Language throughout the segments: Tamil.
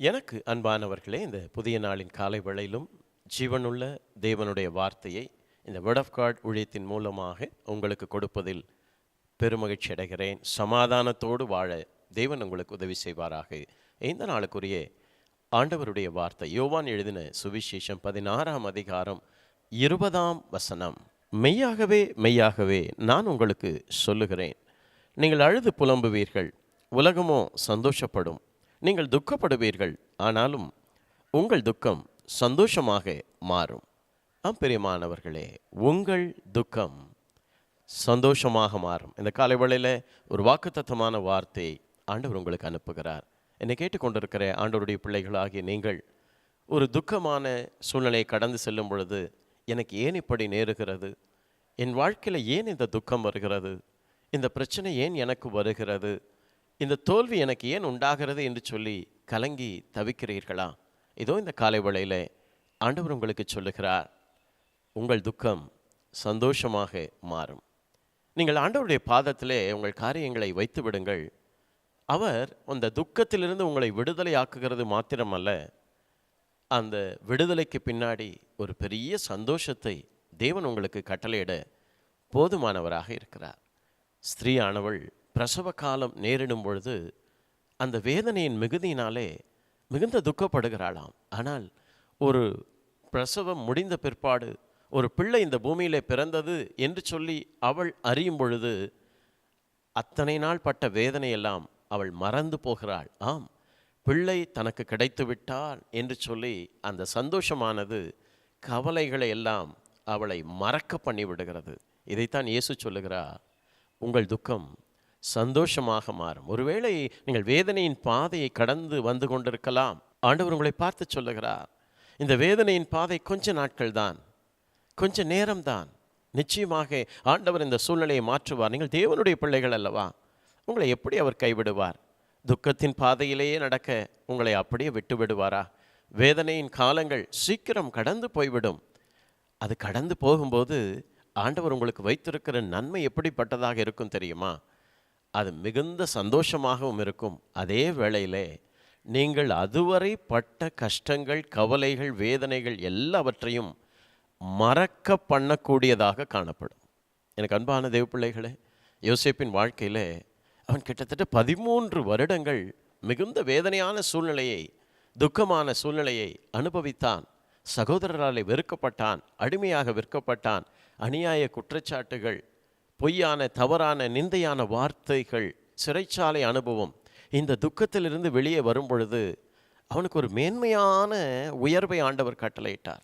எனக்கு அன்பானவர்களே இந்த புதிய நாளின் காலை வேளையிலும் ஜீவனுள்ள தேவனுடைய வார்த்தையை இந்த வேர்ட் ஆஃப் காட் ஊழியத்தின் மூலமாக உங்களுக்கு கொடுப்பதில் பெருமகிழ்ச்சி அடைகிறேன். சமாதானத்தோடு வாழ தேவன் உங்களுக்கு உதவி செய்வாராக. இந்த நாளுக்குரிய ஆண்டவருடைய வார்த்தை யோவான் எழுதின சுவிசேஷம் பதினாறாம் அதிகாரம் இருபதாம் வசனம். மெய்யாகவே மெய்யாகவே நான் உங்களுக்கு சொல்லுகிறேன். நீங்கள் அழுது புலம்புவீர்கள் உலகமோ சந்தோஷப்படும். நீங்கள் துக்கப்படுவீர்கள் ஆனாலும் உங்கள் துக்கம் சந்தோஷமாக மாறும். ஆம் பிரியமானவர்களே உங்கள் துக்கம் சந்தோஷமாக மாறும். இந்த காலை வேளையில் ஒரு வாக்குத்தத்தமான வார்த்தை ஆண்டவர் உங்களுக்கு அனுப்புகிறார். என்னை கேட்டுக்கொண்டிருக்கிற ஆண்டவருடைய பிள்ளைகளாகிய நீங்கள் ஒரு துக்கமான சூழ்நிலையை கடந்து செல்லும் பொழுது எனக்கு ஏன் இப்படி நேருகிறது? என் வாழ்க்கையில் ஏன் இந்த துக்கம் வருகிறது? இந்த பிரச்சனை ஏன் எனக்கு வருகிறது? இந்த தோல்வி எனக்கு ஏன் உண்டாகிறது என்று சொல்லி கலங்கி தவிக்கிறீர்களா? இதோ இந்த காலை வேளையில் ஆண்டவர் உங்களுக்கு சொல்லுகிறார் உங்கள் துக்கம் சந்தோஷமாக மாறும். நீங்கள் ஆண்டவருடைய பாதத்திலே உங்கள் காரியங்களை வைத்து விடுங்கள். அவர் அந்த துக்கத்திலிருந்து உங்களை விடுதலை ஆக்குகிறது மாத்திரமல்ல அந்த விடுதலைக்கு பின்னாடி ஒரு பெரிய சந்தோஷத்தை தேவன் உங்களுக்கு கட்டளையிட போதுமானவராக இருக்கிறார். ஸ்திரீயானவள் பிரசவ காலம் நேரிடும் பொழுது அந்த வேதனையின் மிகுதியினாலே மிகுந்த துக்கப்படுகிறாளாம். ஆனால் ஒரு பிரசவம் முடிந்த பிற்பாடு ஒரு பிள்ளை இந்த பூமியிலே பிறந்தது என்று சொல்லி அவள் அறியும் பொழுது அத்தனை நாள் பட்ட வேதனையெல்லாம் அவள் மறந்து போகிறாள். ஆம் பிள்ளை தனக்கு கிடைத்து விட்டால் என்று சொல்லி அந்த சந்தோஷமானது கவலைகளை எல்லாம் அவளை மறக்க பண்ணி விடுகிறது இதைத்தான் இயேசு சொல்லுகிறா உங்கள் துக்கம் சந்தோஷமாக மாறும். ஒருவேளை நீங்கள் வேதனையின் பாதையை கடந்து வந்து கொண்டிருக்கலாம். ஆண்டவர் உங்களை பார்த்து சொல்லுகிறார். இந்த வேதனையின் பாதை கொஞ்ச நாட்கள் தான். கொஞ்ச நேரம்தான் நிச்சயமாக ஆண்டவர் இந்த சூழ்நிலையை மாற்றுவார். நீங்கள் தேவனுடைய பிள்ளைகள் அல்லவா? உங்களை எப்படி அவர் கைவிடுவார்? துக்கத்தின் பாதையிலேயே நடக்க உங்களை அப்படியே விட்டு விடுவாரா? வேதனையின் காலங்கள் சீக்கிரம் கடந்து போய்விடும். அது கடந்து போகும்போது ஆண்டவர் உங்களுக்கு வைத்திருக்கிற நன்மை எப்படிப்பட்டதாக இருக்கும் தெரியுமா? அது மிகுந்த சந்தோஷமாகவும் இருக்கும். அதே வேளையிலே நீங்கள் அதுவரை பட்ட கஷ்டங்கள் கவலைகள் வேதனைகள் எல்லாவற்றையும் மறக்க பண்ணக்கூடியதாக காணப்படும். எனக்கு அன்பான தேவ பிள்ளைகளே யோசேப்பின் வாழ்க்கையில் அவன் கிட்டத்தட்ட பதிமூன்று வருடங்கள் மிகுந்த வேதனையான சூழ்நிலையை துக்கமான சூழ்நிலையை அனுபவித்தான். சகோதரராலே வெறுக்கப்பட்டான் அடிமையாக விற்கப்பட்டான் அநியாய குற்றச்சாட்டுகள் பொய்யான தவறான நிந்தையான வார்த்தைகள் சிறைச்சாலை அனுபவம். இந்த துக்கத்திலிருந்து வெளியே வரும் பொழுது அவனுக்கு ஒரு மேன்மையான உயர்வை ஆண்டவர் கட்டளையிட்டார்.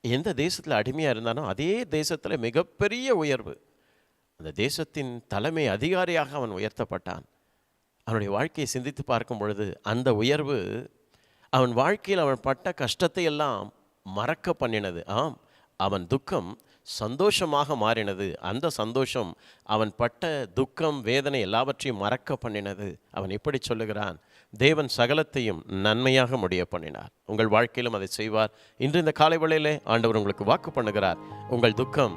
எந்த தேசத்தில் அடிமையாக இருந்தானோ அதே தேசத்தில் மிகப்பெரிய உயர்வு. அந்த தேசத்தின் தலைமை அதிகாரியாக அவன் உயர்த்தப்பட்டான். அவனுடைய வாழ்க்கையை சிந்தித்து பார்க்கும் பொழுது அந்த உயர்வு அவன் வாழ்க்கையில் அவன் பட்ட கஷ்டத்தை எல்லாம் மறக்க பண்ணினது. ஆம் அவன் துக்கம் சந்தோஷமாக மாறினது. அந்த சந்தோஷம் அவன் பட்ட துக்கம் வேதனை எல்லாவற்றையும் மறக்க பண்ணினது. அவன் இப்படி சொல்லுகிறான் தேவன் சகலத்தையும் நன்மையாக முடிய பண்ணினார். உங்கள் வாழ்க்கையிலும் அதை செய்வார். இன்று இந்த காலை வேளையிலே ஆண்டவர் உங்களுக்கு வாக்கு பண்ணுகிறார். உங்கள் துக்கம்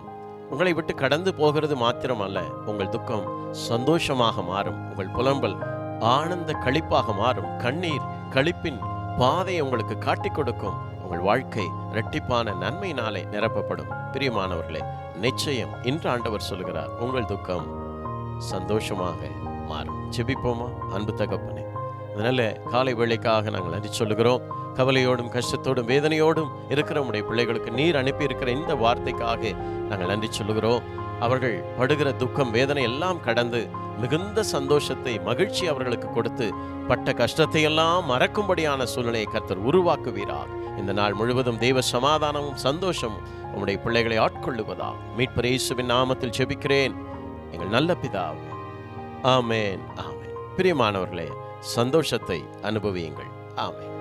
உங்களை விட்டு கடந்து போகிறது மாத்திரம் அல்ல உங்கள் துக்கம் சந்தோஷமாக மாறும். உங்கள் புலம்பல் ஆனந்த களிப்பாக மாறும். கண்ணீர் கழிப்பின் பாதையை உங்களுக்கு காட்டி கொடுக்கும். உங்கள் வாழ்க்கை இரட்டிப்பான நன்மையினாலே நிரப்பப்படும். பிரியமானவர்களே நிச்சயம் இன்று ஆண்டவர் சொல்கிறார் உங்கள் துக்கம் சந்தோஷமாக மாறும். செபிப்போமா அன்பு தகப்பனே அதனால காலை வேளைக்காக நாங்கள் நன்றி சொல்லுகிறோம். கவலையோடும் கஷ்டத்தோடும் வேதனையோடும் இருக்கிற உடைய பிள்ளைகளுக்கு நீர் அனுப்பி இருக்கிற இந்த வார்த்தைக்காக நாங்கள் நன்றி சொல்லுகிறோம். அவர்கள் படுகிற துக்கம் வேதனை எல்லாம் கடந்து மிகுந்த சந்தோஷத்தை மகிழ்ச்சி அவர்களுக்கு கொடுத்து பட்ட கஷ்டத்தை எல்லாம் மறக்கும்படியான சூழ்நிலையை கர்த்தர் உருவாக்குவீரார் இந்த நாள் முழுவதும் தெய்வ சமாதானமும் சந்தோஷமும் உங்களுடைய பிள்ளைகளை ஆட்கொள்ளுவதா மீட்பர் இயேசுவின் நாமத்தில் ஜெபிக்கிறேன். எங்கள் நல்ல பிதாவே. ஆமேன் ஆமேன். பிரியமானவர்களே சந்தோஷத்தை அனுபவியுங்கள். ஆமேன்.